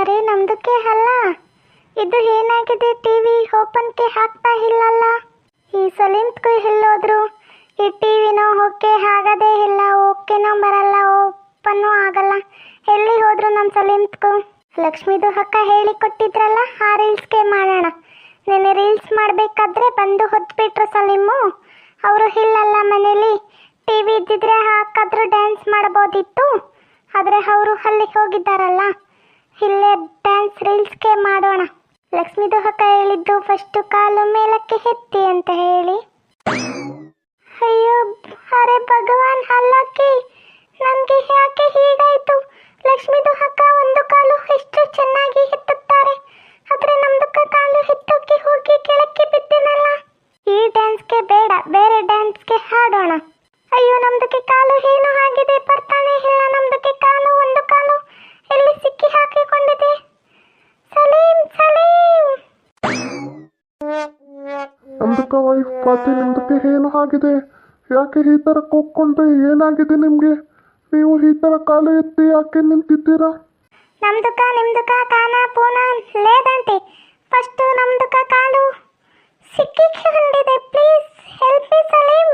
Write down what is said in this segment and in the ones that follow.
ಅರೆ ನಮ್ದಕ್ಕೆ ಅಲ್ಲ. ಇದು ಏನಾಗಿದೆ ಟಿವಿ ಓಪನ್ಗೆ ಹಾಕ್ತಾ ಇಲ್ಲಲ್ಲ? ಈ ಸಲೀಮ್ಗೂ ಎಲ್ಲೋದ್ರು ಈ ಟಿವಿನೋ ಓಕೆ ಆಗದೇ ಇಲ್ಲ, ಓಕೆನೋ ಬರಲ್ಲ, ಓಪನ್ನು ಆಗಲ್ಲ. ಎಲ್ಲಿ ಹೋದ್ರು ನಮ್ಮ ಸಲೀಮ್ಗೂ ಲಕ್ಷ್ಮಿದು ಅಕ್ಕ ಹೇಳಿ ಕೊಟ್ಟಿದ್ರಲ್ಲ ಆ ರೀಲ್ಸ್ಗೆ ಮಾಡೋಣ. ನೆನೆ ರೀಲ್ಸ್ ಮಾಡಬೇಕಾದ್ರೆ ಬಂದು ಹೊತ್ಬಿಟ್ರು ಸಲೀಮು. ಅವರು ಇಲ್ಲಲ್ಲ ಮನೇಲಿ. ಟಿವಿ ಇದ್ದಿದ್ರೆ ಹಾಕಾದ್ರೂ ಡ್ಯಾನ್ಸ್ ಮಾಡ್ಬೋದಿತ್ತು. ಆದರೆ ಅವರು ಅಲ್ಲಿಗೆ ಹೋಗಿದ್ದಾರಲ್ಲ. ಇಲ್ಲೇ ಡ್ಯಾನ್ಸ್ ರೀಲ್ಸ್ಗೆ ಮಾಡೋಣ. ಲಕ್ಷ್ಮಿದು ಹೇಳಿದ್ದು ಫಸ್ಟ್ ಕಾಲು ಮೇಲಕ್ಕೆ ಎತ್ತಿ ಅಂತ ಹೇಳಿ. ಅಯ್ಯೋ, ಅರೆ ಭಗವಾನ್ ಅಲ್ಲಕ್ಕಿ ನನಗೆ ಯಾಕೆ ಹೀಗಾಯ್ತು? ಲಕ್ಷ್ಮಿದು ಒಂದು ಕಾಲು ಎಷ್ಟು ಚೆನ್ನಾಗಿ ಎತ್ತುತ್ತಾರೆ ಆದರೆ ನಮ್ದು ಕಾಲು ಎತ್ತೋಕೆ ಹೋಗಿ ಕೆಳಕ್ಕೆ ಬಿದ್ದೇನಲ್ಲ. ಈ ಡ್ಯಾನ್ಸ್ಗೆ ಬೇಡ, ಬೇರೆ ಡ್ಯಾನ್ಸ್ಗೆ ಹಾಡೋಣ. ಆಗಿದೆ. ಯಾಕೆ ಈ ಥರ ಕೂಕ್ಕೊಂಡ್ರೆ ಏನಾಗಿದೆ ನಿಮಗೆ? ನೀವು ಈ ಥರ ಕಾಲು ಎತ್ತಿ ಯಾಕೆ ನಿಂತಿದ್ದೀರಾ? ನಮ್ದುಕ ನಿಮ್ದುಕ ಕಾನ ಪೂನ ಲೇದಂತೆ. ಫಸ್ಟ್ ನಮ್ದುಕ ಕಾಲು. ಸಿಕ್ಕಿಕೊಂಡಿದೆ ಪ್ಲೀಸ್ ಹೆಲ್ಪ್ ಮಿ ಸಲೀಂ.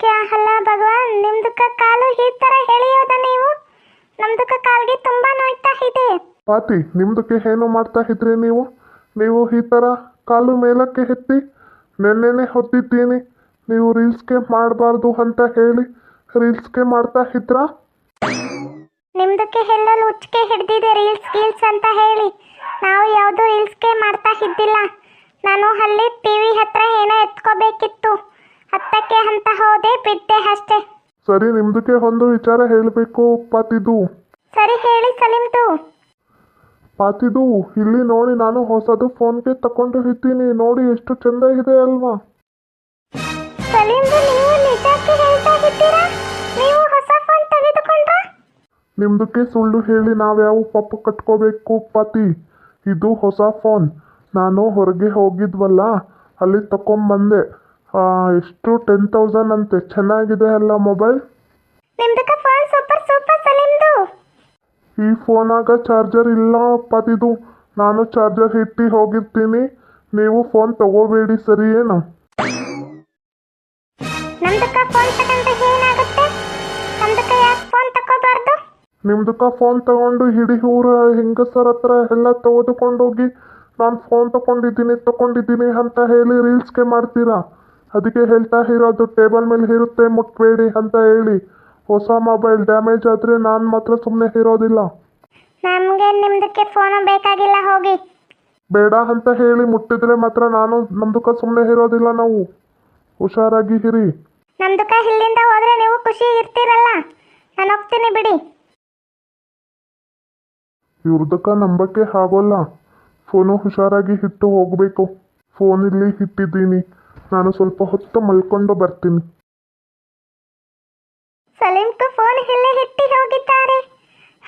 ಕ್ಯಾ ಅಲ್ಲ ಭಗವಾನ್ ನಿಮ್ದುಕ ಕಾಲು ಈ ಥರ ಎಳೆಯೋದ ನೀವು? ನಮ್ದುಕ ಕಾಲ್ಗೆ ತುಂಬಾ ನೋಯ್ತಾ ಇದೆ. ಪಾತಿ ನಿಮ್ದಕ್ಕೆ ಏನು ಮಾಡ್ತಾ ಇದ್ರಿ ನೀವು? ನೀವು ಈ ಥರ ಕಾಲು ಮೇಲಕ್ಕೆ ಎತ್ತಿ ನೆನ್ನೆನೆ ಹೊತ್ತಿದ್ದೀನಿ ನೀವು ರೀಲ್ಸ್ಗೆ ಮಾಡಬಾರ್ದು ಅಂತ ಹೇಳಿ ರೀಲ್ಸ್ಗೆ ಮಾಡ್ತಾ ಇದ್ರಾ? ನಿಮ್ದಕ್ಕೆ ಎಲ್ಲ ಉಚ್ಕೆ ಹಿಡ್ದಿದೆ ರೀಲ್ಸ್ ಗೀಲ್ಸ್ ಅಂತ ಹೇಳಿ. ನಾವು ಯಾವುದು ರೀಲ್ಸ್ಗೆ ಮಾಡ್ತಾ ಇದ್ದಿಲ್ಲ. ನಾನು ಅಲ್ಲಿ ಟಿವಿ ಹತ್ರ ಏನೋ ಎತ್ಕೋಬೇಕಿತ್ತು. ಹತ್ತಕ್ಕೆ ಅಂತ ಹೋದೆ ಬಿದ್ದೆ ಅಷ್ಟೇ. ಸರಿ ನಿಮ್ದಕ್ಕೆ ಒಂದು ವಿಚಾರ ಹೇಳಬೇಕು ಪಾತಿದು ಸರಿ ಹೇಳಿ ಸಲೀಮ್ದು. ಪಾತಿದು ಇಲ್ಲಿ ನೋಡಿ ನಾನು ಹೊಸದು ಫೋನ್ಗೆ ತಕೊಂಡು ಇದ್ದೀನಿ. ನೋಡಿ ಎಷ್ಟು ಚಂದ ಇದೆ ಅಲ್ವಾ? ಸಲೀಮ್ದು ನೀವು ನಿಜಕ್ಕೆ ಹೇಳ್ತಾ ಇದ್ದೀರಾ ನೀವು ಹೊಸ ಫೋನ್ ತೆಗೆದುಕೊಂಡ್ರಾ ನಿಮ್ದಕ್ಕೆ ಸುಳ್ಳು ಹೇಳಿ ನಾವ್ಯಾವ ಪಾಪ ಕಟ್ಕೋಬೇಕು ಪತಿ? ಇದು ಹೊಸ ಫೋನ್ ನಾನು ಹೊರಗೆ ಹೋಗಿದ್ವಲ್ಲ ಅಲ್ಲಿ ತಕೊಂಬಂದೆ. ಆ, ಎಷ್ಟು ಟೆನ್ ತೌಸಂಡ್ ಅಂತೆ? ಚೆನ್ನಾಗಿದೆ ಅಲ್ಲ ಮೊಬೈಲ್ ನಿಮ್ದಕ್ಕೆ ಫೋನ್ ಸೂಪರ್ ಸೂಪರ್ ಸಲೀಮ್ದು ಈ ಫೋನಾಗ ಚಾರ್ಜರ್ ಇಲ್ಲ ಇದು ನಾನು ಚಾರ್ಜರ್ ಇಟ್ಟು ಹೋಗಿರ್ತೀನಿ. ನೀವು ಫೋನ್ ತಗೋಬೇಡಿ ಸರಿ ಏನು? ನಮ್ದಕ್ಕ ಫೋನ್ ತಗೊಂಡ್ರೆ ಏನಾಗುತ್ತೆ? ನಮ್ದಕ್ಕ ಯಾಕೆ ಫೋನ್ ತಗೋಬಾರ್ದು? ನಿಮ್ದಕ್ಕ ಫೋನ್ ತಗೊಂಡು ಇಡೀ ಊರ ಹೆಂಗಸರ ಹತ್ರ ಎಲ್ಲ ತೆಗೆದುಕೊಂಡೋಗಿ ನಾನು ಫೋನ್ ತಗೊಂಡಿದ್ದೀನಿ ತಗೊಂಡಿದ್ದೀನಿ ಅಂತ ಹೇಳಿ ರೀಲ್ಸ್ಗೆ ಮಾಡ್ತೀರಾ? ಅದಕ್ಕೆ ಹೇಳ್ತಾ ಇರೋದು ಟೇಬಲ್ ಮೇಲೆ ಇರುತ್ತೆ ಮುಟ್ಬೇಡಿ ಅಂತ ಹೇಳಿ. ಹೊಸ ಮೊಬೈಲ್ ಡ್ಯಾಮೇಜ್ ಆದರೆ ನಾನು ಮಾತ್ರ ಸುಮ್ಮನೆ ಇರೋದಿಲ್ಲ. ನಮಗೆ ನಿಮ್ದಕ್ಕೆ ಫೋನು ಬೇಕಾಗಿಲ್ಲ ಹೋಗಿ. ಬೇಡ ಅಂತ ಹೇಳಿ ಮುಟ್ಟಿದ್ರೆ ಮಾತ್ರ ನಾನು ನಮ್ದಕ್ಕ ಸುಮ್ಮನೆ ಇರೋದಿಲ್ಲ ನಾವು. ಹುಷಾರಾಗಿ ಇರಿ. ನಮ್ದಕ್ಕ ಇಲ್ಲಿಂದ ಹೋದ್ರೆ ನೀವು ಖುಷಿ ಇರ್ತೀರಲ್ಲ? ನಾನು ಹೋಗ್ತೀನಿ ಬಿಡಿ. ಇವ್ರದಕ್ಕ ನಂಬಕ್ಕೆ ಆಗೋಲ್ಲ. ಫೋನು ಹುಷಾರಾಗಿ ಇಟ್ಟು ಹೋಗಬೇಕು. ಫೋನ್ ಇಲ್ಲಿ ಇಟ್ಟಿದ್ದೀನಿ. ನಾನು ಸ್ವಲ್ಪ ಹೊತ್ತು ಮಲ್ಕೊಂಡು ಬರ್ತೀನಿ. ಸಲೀಮ್ಕು ಫೋನ್ ಇಲ್ಲೇ ಹಿಟ್ಟಿ ಹೋಗಿದ್ದಾರೆ.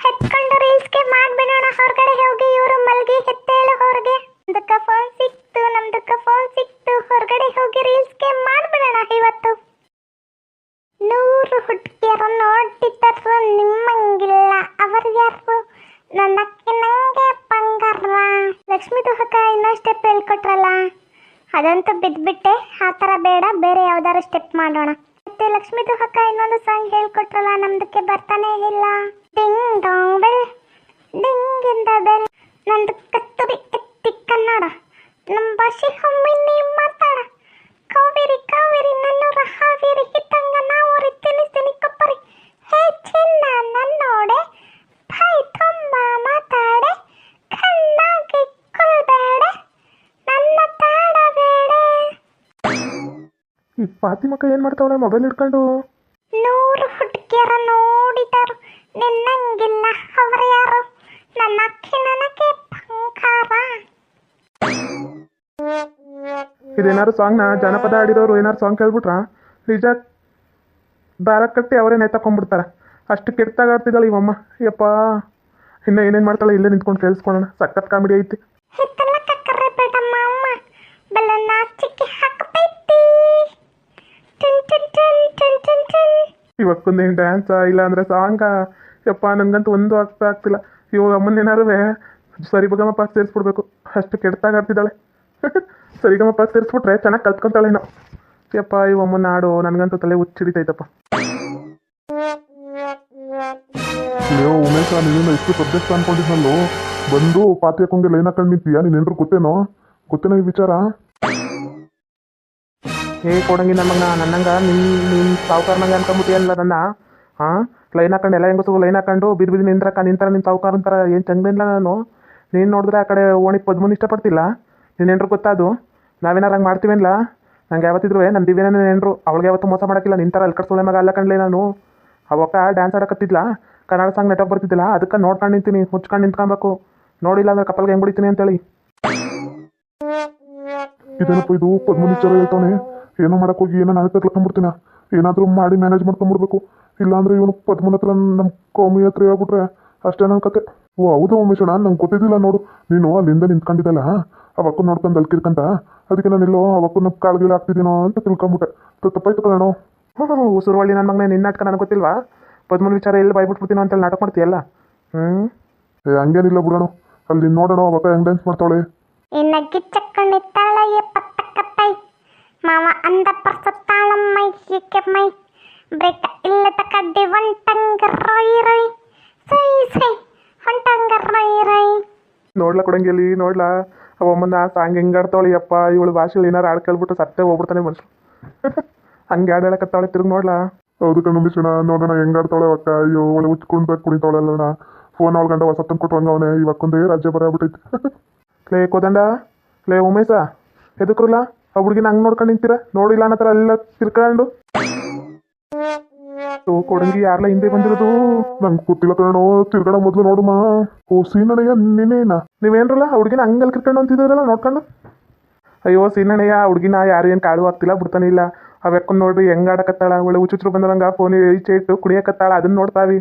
ಹೆತ್ಕೊಂಡು ರೀಲ್ಸ್ಗೆ ಮಾಡ್ಬಿಡೋಣ ಹೊರಗಡೆ ಹೋಗಿ, ಇವರು ಮಲ್ಗಿ ಹೆತ್ತೇಳು ಹೊರಗೆ. ನಮ್ದಕ್ಕ ಫೋನ್ ಸಿಕ್ತು, ನಮ್ದಕ್ಕ ಫೋನ್ ಸಿಕ್ತು. ಹೊರಗಡೆ ಹೋಗಿ ರೀಲ್ಸ್ ರೀಲ್ಸ್ಗೆ ಮಾಡ್ಬಿಡೋಣ ಇವತ್ತು. ನೂರು ಹುಡುಗಿಯರು ನೋಡ್ತಿದ್ದರು ನಿಮ್ಮಂಗಿಲ್ಲ. ಅವರು ಯಾರು? ನನ್ನಕ್ಕೆ ನಂಗೆ ಬಂಗಾರ. ಲಕ್ಷ್ಮಿ ದುಹಕ ಇನ್ನೂ ಸ್ಟೆಪ್ ಹೇಳ್ಕೊಟ್ರಲ್ಲ. ಅದಂತೂ ಬಿದ್ದುಬಿಟ್ಟೆ ಆ ಥರ ಬೇಡ, ಬೇರೆ ಯಾವ್ದಾರು ಸ್ಟೆಪ್ ಮಾಡೋಣ. ಮತ್ತೆ ಲಕ್ಷ್ಮೀ ದುಹಕ ಇನ್ನೊಂದು ಸಾಂಗ್ ಹೇಳ್ಕೊಟ್ರಲ್ಲ, ನಮ್ದಕ್ಕೆ ಬರ್ತಾನೆ ಇಲ್ಲ. ಡಿಂಗ್ ಡಾಂಗ್ ಬೆಲ್ ಡಿಂಗ್ ಇಂದ ಬೆಲ್. ನಂದು ಕತ್ತರಿ ಎತ್ತಿ ಕನ್ನಡ ನಮ್ಮ ಭಾಷೆ ಒಮ್ಮೆ ನೀ ಮಾತಾಡ. ಕಾವೇರಿ ಕಾವೇರಿ, ನನ್ನೂರ ಹಾವೇರಿ ಹಿತ್ತಂಗ ನಾವು ತಿನ್ನಿಸ್ತೀನಿ ಕೊಪ್ಪರಿ. ಹೇ ಫಾತಿಮಕ್ಕ ಏನು ಮಾಡ್ತಾವಳೆ ಮೊಬೈಲ್ ಹಿಡ್ಕೊಂಡು? ನೂರು ಹುಡುಗಿಯರ ನೋಡಿದರು. ನಿನ್ನಂಗಿಲ್ಲ. ಅವರು ಯಾರು? ನನ್ನ ಅಕ್ಕಿ ನನಗೆ ಬಂಗಾರ. ಇದೇನಾದ್ರು ಸಾಂಗ್ನ ಜನಪದ ಆಡಿರೋರು ಏನಾರು ಸಾಂಗ್ ಕೇಳ್ಬಿಟ್ರಾ? ನಿಜ ದಾರ ಕಟ್ಟಿ ಅವರೇ ನೇತಾಕೊಂಡ್ಬಿಡ್ತಾರೆ ಅಷ್ಟು ಕೆಟ್ಟಾಗ ಆಡ್ತಿದ್ದಾಳೆ ಇವಮ್ಮ. ಯಪ್ಪ. ಇನ್ನು ಏನೇನು ಮಾಡ್ತಾಳೆ ಇಲ್ಲೇ ನಿಂತ್ಕೊಂಡು ಕೇಳಿಸ್ಕೊಳ್ಳೋಣ. ಸಖತ್ ಕಾಮಿಡಿ ಐತಿ. ಟುನ್ ಡ್ಯಾನ್ಸಾ ಇಲ್ಲ ಅಂದರೆ ಸಾಂಗ ಯಪ್ಪ, ನನಗಂತೂ ಒಂದು ಅರ್ಥ ಆಗ್ತಿಲ್ಲ. ಇವಾಗ ಅಮ್ಮನೇನಾರು ಸರಿಗಮಪ್ಪ ಸೇರಿಸ್ಬಿಡ್ಬೇಕು. ಅಷ್ಟು ಕೆಡ್ತಾಗ ಆಡ್ತಿದ್ದಾಳೆ. ಸರಿಗಮಪ್ಪ ಸೇರಿಸ್ಬಿಟ್ರೆ ಚೆನ್ನಾಗಿ ಕಲ್ತ್ಕೊಂತಾಳೆ ನಾವು ಯಪ್ಪ ಇವ ಅಮ್ಮನ ಆಡು ನನಗಂತೂ ತಲೆ ಹುಚ್ಚಿಡಿತೈತಪ್ಪ ಅಯ್ಯೋ ಉಮೇಶ ನೀನು ಎಷ್ಟು ಸಬ್ಜೆಕ್ಟ್ ಅನ್ಕೊಂಡಿದ್ನಲ್ಲೋ? ಬಂದು ಪಾತಿ ಹಾಕೊಂಗೆ ಲೈನ್ ಹಾಕೊಂಡು ನಿಂತೀಯಾ? ನೀನು ಏನ್ರು ಗೊತ್ತೇನೋ? ಗೊತ್ತೇನೋ ಈ ವಿಚಾರ? ಏ ಕೊಡಂಗಿಲ್ಲ ಮಗನ ನನ್ನಂಗೆ ನಿಮ್ಮ ನೀನ್ ಸಾವುಕಾರನಂಗೆ ಅನ್ಕೊಂಬಿಟ್ಟಿಯಲ್ಲ ನನ್ನ ಹಾಂ ಲೈನ್ ಹಾಕೊಂಡು ಎಲ್ಲ ಹೆಂಗಸು ಲೈನ್ ಹಾಕೊಂಡು ಬಿದ್ದು ಬಿದ್ದು ನಿಂತ್ರಕ್ಕ ನಿಂತರ ನಿನ್ನ ಸಾವುಕಾರ ಅಂತಾರ, ಏನು ಚಂದಿಲ್ಲ ನಾನು. ನೀನು ನೋಡಿದ್ರೆ ಆ ಕಡೆ ಓಣಿ ಪದ್ಮನ್ ಇಷ್ಟಪಡ್ತಿಲ್ಲ. ನಿನ್ನ ಏನ್ರು ಗೊತ್ತಾದು ನಾವೇನಾರು ಹಂಗೆ ಮಾಡ್ತೀವೇನಲ್ಲ ನಂಗೆ ಯಾವತ್ತಿದ್ರು ನನ್ನ ದಿವ್ಯನ ನೆನರು ಅವಳಿಗೆ ಯಾವತ್ತು ಮೋಸ ಮಾಡೋಕ್ಕಿಲ್ಲ ನಿಂತರ ಅಲ್ಲಿ ಕಟ್ಸೋಳೆ ಮಗ ಅಲ್ಲ ಕಣ್ಲೆ ನಾನು. ಅವಾಗ ಡ್ಯಾನ್ಸ್ ಆಡಕತ್ತಿದ್ಲ, ಕನ್ನಡ ಸಾಂಗ್ ನೆಟ್ವರ್ಕ್ ಬರ್ತಿದ್ದಿಲ್ಲ, ಅದಕ್ಕೆ ನೋಡ್ಕೊಂಡು ನಿಂತೀನಿ, ಮುಚ್ಕೊಂಡು ನಿಂತ್ಕೊಬೇಕು. ನೋಡಿಲ್ಲ ಅಂದ್ರೆ ಕಪಲ್ಗೆ ಹೆಂಗ್ ಬಿಡ್ತೀನಿ ಅಂತೇಳಿ. ಇದೇನಪ್ಪ ಇದು ಪದ್ಮನಿ ಚಲೋ ಹೇಳ್ತಾನೆ ಏನೋ ಮಾಡಕ್ ಹೋಗಿ ಏನೋ ನಾನೇ ತಗ್ಲಾಕೊಂಡ್ಬಿಡ್ತೀನ ಏನಾದರೂ ಮಾಡಿ ಮ್ಯಾನೇಜ್ ಮಾಡ್ಕೊಂಡ್ಬಿಡ್ಬೇಕು. ಇಲ್ಲಾಂದ್ರೆ ಇವನು ಪದ್ಮನ ಹತ್ರ ನಮ್ಮ ಕೌಮಿ ಹತ್ರ ಹೇಳ್ಬಿಟ್ರೆ ಅಷ್ಟೇ ನನ್ನ ಕತೆ. ಓ ಹೌದು ಉಮೇಶಣ್ಣ ನಂಗೆ ಗೊತ್ತಿದ್ದಿಲ್ಲ ನೋಡು. ನೀನು ಅಲ್ಲಿಂದ ನಿಂತ್ಕೊಂಡಿದ್ದಲ್ಲ? ಅವಕ್ಕೂ ನೋಡ್ಕೊಂಡು ಅಲ್ಲಿ ಅದಕ್ಕೆ ಅದಕ್ಕೆ ಇಲ್ಲೋ ಅವಕ್ಕೂ ನಮ್ಮ ಕಾಳಗಿಲ್ಲ ಆಗ್ತಿದ್ದೀನೋ ಅಂತ ತಿಳ್ಕೊಂಬಿಟ್ಟೆ. ತಪ್ಪಾಯ್ತು ಕಣೋ ಹ್ಞೂ ಉಸುರುವಳ್ಳಿ ನನ್ನ ಮಗನೇ ನಿನ್ನ ನಾಟಕ ನನಗೆ ಗೊತ್ತಿಲ್ವಾ? ಪದ್ಮನ ವಿಚಾರ ಎಲ್ಲಿ ಬಾಯ್ಬಿಟ್ಬಿಡ್ತೀನೋ ಅಂತೇಳಿ ನಾಟಕ ಮಾಡ್ತೀಯಲ್ಲ? ಹ್ಞೂ ಏ ಹಂಗೇನಿಲ್ಲ ಬಿಡೋಣ. ಅಲ್ಲಿ ನೋಡೋಣ ಅವಕ್ಕ ಹೆಂಗ್ ಡ್ಯಾನ್ಸ್ ಮಾಡ್ತಾಳೆ. ಮಾವ ಅಂದ ಪರ್ಸತ್ತಾಳಮ್ಮೈ ಮೈ ಬ್ರೇಕ ಇಲ್ಲ ತಕಡ್ಡಿ ಒಂಟಂಗ ರೊಯ್ ರೊಯ್ ಸೈ ಸೈ ಹೊಂಟಂಗ ರೊಯ್ ರೊಯ್ ನೋಡ್ಲಾ ಕೊಡಂಗಿಲ್ಲಿ ನೋಡ್ಲಾ ಅವ ಅಮ್ಮನ ಸಾಂಗ್ ಹೆಂಗೆ ಆಡ್ತಾವಳಿ ಅಪ್ಪ ಇವಳು ಭಾಷೆಲಿ ಏನಾರು ಆಡ್ ಕೇಳ್ಬಿಟ್ಟು ಸತ್ತೇ ಹೋಗ್ಬಿಡ್ತಾನೆ ಮನುಷ್ಯ ಹಂಗೆ ಆಡ್ ಹೇಳಕತ್ತಾವಳೆ ತಿರುಗಿ ನೋಡ್ಲಾ ಹೌದು ಕಣ್ಣು ಮಿಶಣ ನೋಡೋಣ ಹೆಂಗ್ ಆಡ್ತಾಳೆ ಅವಕ್ಕ ಅಯ್ಯೋ ಒಳ್ಳೆ ಉಚ್ಕೊಂಡು ಕುಣಿತಾವಳಲ್ಲಣ್ಣ ಫೋನ್ ಅವಳ ಗಂಡ ಹೊಸ ತಂದು ಕೊಟ್ಟು ಅವನೇ ಇವಕ್ಕೊಂದೇ ರಾಜ್ಯ ಬರಾಬಿಟ್ಟೈತಿ ಲೇ ಕೋದಂಡ ಲೇ ಉಮೇಶ ಎದಕ್ರಲ್ಲ ಆ ಹುಡುಗಿನ ಹಂಗೆ ನೋಡ್ಕೊಂಡು ನಿಂತೀರ? ನೋಡಿಲ್ಲ ಅನ್ನತ್ರ ಎಲ್ಲ ತಿರ್ಕೊಂಡು? ಕೊಡಂಗಿ ಯಾರ್ಲ ಹಿಂದೆ ಬಂದಿರೋದು? ನಂಗೆ ಗೊತ್ತಿಲ್ಲ ಕಣೋ ತಿರ್ಗಣ ಮೊದ್ಲು ನೋಡುಮ. ಓ, ಸೀನಣ್ಣಯ್ಯ, ನಿನ್ನೇನ? ನೀವೇನ್ರಲ್ಲ ಹುಡುಗಿನ ಹಂಗಲ್ಲಿ ಕಿರ್ಕೊಂಡು ಅಂತಿದ್ದೀರಲ್ಲ ನೋಡ್ಕೊಂಡು? ಅಯ್ಯೋ, ಸೀನಣ್ಣಯ್ಯ, ಆ ಹುಡುಗಿನ ಯಾರು ಏನು ಕಾಳು ಆಗ್ತಿಲ್ಲ ಬಿಡ್ತಾನೆ ಇಲ್ಲ. ಅವೆಕ್ಕೊಂಡು ನೋಡ್ರಿ, ಹೆಂಗ್ ಆಡಕತ್ತಾಳ? ಒಳ್ಳೆ ಹುಚ್ಚುಚ್ರು ಬಂದಂಗ ಫೋನ್ ಈಚೆ ಇಟ್ಟು ಕುಡಿಯಕತ್ತಾಳ ಅದನ್ನ ನೋಡ್ತಾವಿ.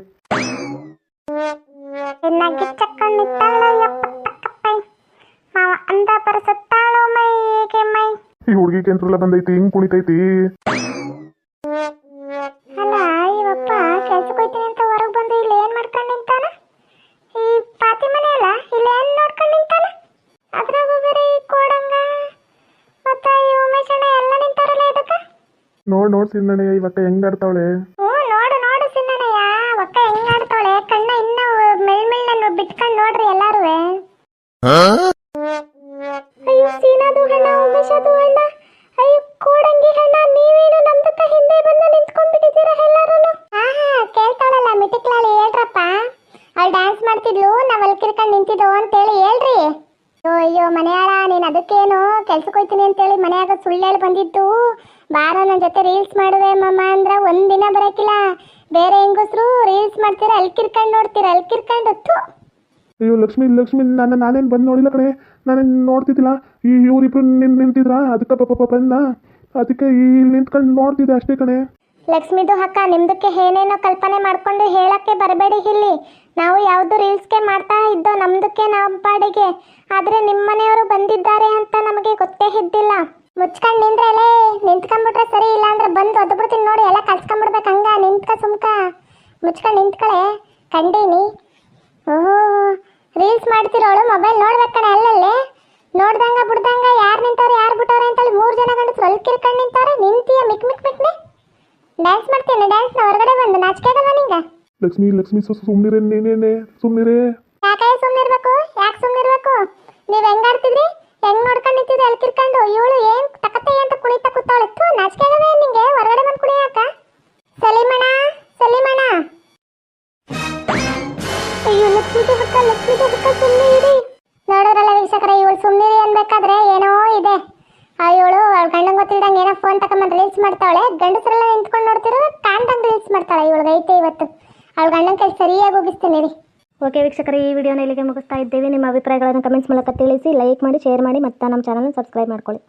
ಅಂದ ಈ ಹುಡುಗಿ ಕೆಂತ್ರಲ್ಲ ಬಂದೈತಿ ಹಿಂಗ್ ಕುಣಿತೈತಿ. ಅಲ್ಲ ಇವಪ್ಪ ಕೆಲ್ಸಕ್ಕೆ ಹೋಯ್ತೀನಿ ಅಂತ ಹೊರಗೆ ಬಂದು ಇಲ್ಲಿ ಏನ್ ಮಾಡ್ಕೊಂಡು ನಿಂತಾನ? ಈ ಪಾತಿ ಮನೆ ಅಲ್ಲ ಇಲ್ಲಿ ಏನ್ ನೋಡ್ಕೊಂಡು ನಿಂತಾನ? ಅದ್ರಾಗೂ ಬೇರೆ ಈ ಕೋಡಂಗ ಮತ್ತ ಈ ಉಮೇಶಣ್ಣ ಎಲ್ಲ ನಿಂತಾರಲ್ಲ ಇದಕ್ಕ? ನೋಡ್ ನೋಡ್ ಸೀನಣ್ಣಯ್ಯ ಇವತ್ತ ಹೆಂಗ್ ಆಡ್ತಾವಳೆ. ಹ್ಞೂ ನೋಡು ನೋಡು ಸಿನ್ನಣ್ಣಯ್ಯ ಒಕ್ಕ ಹೆಂಗ್ ಆಡ್ತಾಳೆ ಕಣ್ಣ ಇನ್ನ ಮೆಳ್ ಮೆಳ್ ಬಿಟ್ಕೊಂಡು ನೋಡ್ರಿ ಎಲ್ಲಾರುವೆ. ಕೆಲ್ಸಕ್ಕೆ ಹೋಯ್ತೀನಿ ಅಂತೇಳಿ ಮನೆಯಾಗ ಸುಳ್ಳು ಹೇಳಿ ಬಂದಿದ್ದು ಬಾರ ನನ್ನ ಜೊತೆ ರೀಲ್ಸ್ ಮಾಡುವೆ ಮಮ್ಮ ಅಂದ್ರೆ ಒಂದಿನ ಬರಕಿಲ್ಲ ಬೇರೆ ಹೆಂಗಸ್ರು ರೀಲ್ಸ್ ಮಾಡ್ತೀರಾ ಅಲ್ಲಿ ಕಿರ್ಕೊಂಡು ನೋಡ್ತೀರಾ ಅಲ್ಲಿ ಕಿರ್ಕೊಂಡು ಅಯ್ಯೋ ಲಕ್ಷ್ಮಿ ಲಕ್ಷ್ಮಿ ನಾನು ನಾನೇನು ಬಂದು ನೋಡಿಲ್ಲ ಕಣೆ ನಾನೇನು ನೋಡ್ತಿದ್ದಿಲ್ಲ ಈ ಇವ್ರಿಬ್ರು ನಿಂತಿದ್ರ ಅದಕ್ಕೆ ಪಾಪ ಬಂದ ಅದಕ್ಕೆ ಇಲ್ಲಿ ನಿಂತ್ಕೊಂಡು ನೋಡ್ತಿದ್ದೆ ಅಷ್ಟೇ ಕಣೆ ಲಕ್ಷ್ಮಿದು ಅಕ್ಕ, ನಿಮ್ದಕ್ಕೆ ಏನೇನೋ ಕಲ್ಪನೆ ಮಾಡ್ಕೊಂಡು ಹೇಳಕ್ಕೆ ಬರಬೇಡಿ ಇಲ್ಲಿ. ನಾವು ಯಾವುದು ರೀಲ್ಸ್ಗೆ ಮಾಡ್ತಾ ಇದ್ದೋ ನಮ್ದಕ್ಕೆ ನಮ್ಮ ಪಾಡಿಗೆ ಆದ್ರೆ ನಿಮ್ಮ ಮನೆಯವರು ಬಂದಿದ್ದಾರೆ ಅಂತ ನಮಗೆ ಗೊತ್ತೇ ಇದ್ದಿಲ್ಲ. ಮುಚ್ಕೊಂಡು ನಿಂದ್ರಲೇ ನಿಂತ್ಕೊಂಡ್ಬಿಟ್ರೆ ಸರಿ ಇಲ್ಲ ಅಂದ್ರೆ ಬಂದು ಒದ್ಬಿಡ್ತೀನಿ ನೋಡಿ, ಎಲ್ಲ ಕಲ್ಸ್ಕೊಂಡ್ಬಿಡ್ಬೇಕು ಹಂಗ, ನಿಂತ್ಕ ಸುಮ್ಕ. ಮುಚ್ಕೊಂಡು ನಿಂತ್ಕಳೆ, ಕಂಡೀನಿ. ಓಹೋ, ರೀಲ್ಸ್ ಮಾಡ್ತಿರೋಳು, ಮೊಬೈಲ್ ನೋಡ್ಬೇಕಣ ಅಲ್ಲಲ್ಲೇ. ನೋಡ್ದಂಗ, ಬಿಡ್ದಂಗ, ಯಾರು ನಿಂತವ್ರೆ, ಯಾರು ಬಿಟ್ಟವ್ರೆ ಅಂತೇಳಿ ಮೂರು ಜನ ಗಂಡು ಸ್ವಲ್ಪ ಕಿರ್ಕೊಂಡು ನಿಂತಾರೆ. ನಿಂತೀಯ, ಮಿಕ್ ಮಿಕ್ ಮಿಕ್ನೆ ಡ್ಯಾನ್ಸ್ ಮಾಡ್ತೀನಿ ನ ಹೊರಗಡೆ ಬಂದು ನಾಚಿಕೆ ಆಗಲ್ಲ ನಿಂಗೆ? ಲಕ್ಷ್ಮಿ ಲಕ್ಷ್ಮಿ ಸುಮ್ಮನಿರೇ ನೀನೇನೆ ಸುಮ್ಮನಿರೇ ಯಾಕೆ ಸುಮ್ಮನಿರ್ಬೇಕು ಗೊತ್ತಿಲ್ದಂಗೆ ಏನೋ ಫೋನ್ ತಗೊಂಬಂದು ರೀಲ್ಸ್ ಮಾಡ್ತಾಳೆ ಗಂಡಸರೆಲ್ಲ ನಿಂತ್ಕೊಂಡು ನೋಡ್ತಿರೋ ಕಾಂತಂಗ್ ರೀಲ್ಸ್ ಮಾಡ್ತಾಳೆ ಇವಳಿಗೆ ಐತೆ ಇವತ್ತು. ಅವಳ ಗಂಡನ ಕೈ ಸರಿಯಾಗಿ ಹೋಗಿಸ್ತೀನಿ ರೀ ಓಕೆ ವೀಕ್ಷಕರ, ಈ ವಿಡಿಯೋನ ಇಲ್ಲಿಗೆ ಮುಗಿಸ್ತಾ ಇದ್ದೇವೆ. ನಿಮ್ಮ ಅಭಿಪ್ರಾಯಗಳನ್ನು ಕಮೆಂಟ್ಸ್ ಮೂಲಕ ತಿಳಿಸಿ ಲೈಕ್ ಮಾಡಿ ಶೇರ್ ಮಾಡಿ, ಮತ್ತು ನಮ್ಮ ಚಾನಲ್ನ ಸಬ್ಸ್ಕ್ರೈಬ್ ಮಾಡ್ಕೊಳ್ಳಿ.